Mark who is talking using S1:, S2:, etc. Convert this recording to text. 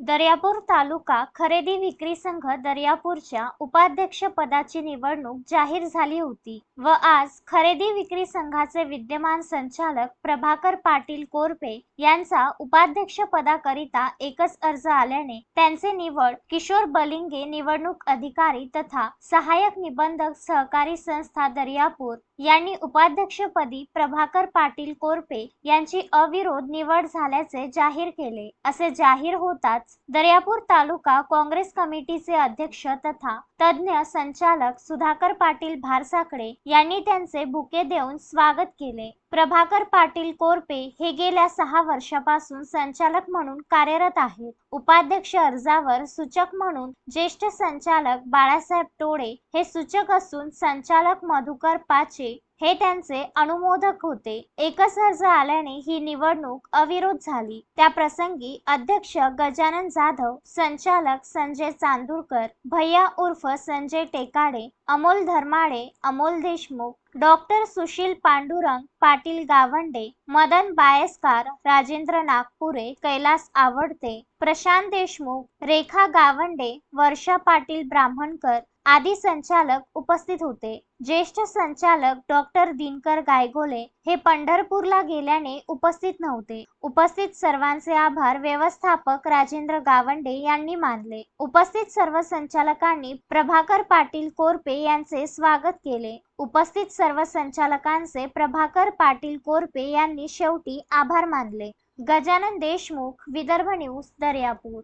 S1: दर्यापूर तालुका खरेदी विक्री संघ दर्यापूरच्या उपाध्यक्ष पदाची निवडणूक जाहीर झाली होती व आज खरेदी विक्री संघाचे विद्यमान संचालक प्रभाकर पाटील कोरपे यांचा उपाध्यक्ष पदाकरिता एकच अर्ज आल्याने त्यांचे निवड किशोर बलिंगे निवडणूक अधिकारी तथा सहाय्यक निबंधक सहकारी संस्था दर्यापूर यांनी उपाध्यक्षपदी प्रभाकर पाटील कोरपे यांची अविरोध निवड झाल्याचे जाहीर केले. असे जाहीर होताच दर्यापूर तालुका काँग्रेस कमिटीचे अध्यक्ष तथा तज्ज्ञ संचालक सुधाकर पाटील भारसाकडे यांनी त्यांचे बुके देऊन स्वागत केले. प्रभाकर पाटील कोरपे हे गेल्या सहा वर्षापासून संचालक म्हणून कार्यरत आहेत. उपाध्यक्ष अर्जावर सूचक म्हणून ज्येष्ठ संचालक बाळासाहेब टोळे हे सूचक असून संचालक मधुकर पाचे हे त्यांचे अनुमोदक होते. एकच अर्ज आल्याने ही निवडणूक अविरोध झाली. त्या प्रसंगी अध्यक्ष गजानन जाधव संचालक संजय चांदूरकर भैया उर्फ संजय टेकाडे अमोल धर्माडे अमोल देशमुख डॉक्टर सुशील पांडुरंग पाटील गावंडे मदन बायस्कार राजेंद्र नागपुरे कैलास आवडते प्रशांत देशमुख रेखा गावंडे वर्षा पाटील ब्राह्मणकर आदी संचालक उपस्थित होते. ज्येष्ठ संचालक डॉक्टर दिनकर गायगोले हे पंढरपूरला गेल्याने उपस्थित नव्हते. उपस्थित सर्वांचे आभार व्यवस्थापक राजेंद्र गावंडे यांनी मानले. उपस्थित सर्व संचालकांनी प्रभाकर पाटील कोरपे यांचे स्वागत केले. उपस्थित सर्व संचालकांचे प्रभाकर पाटील कोरपे यांनी शेवटी आभार मानले. गजानन देशमुख विदर्भ न्यूज दर्यापूर.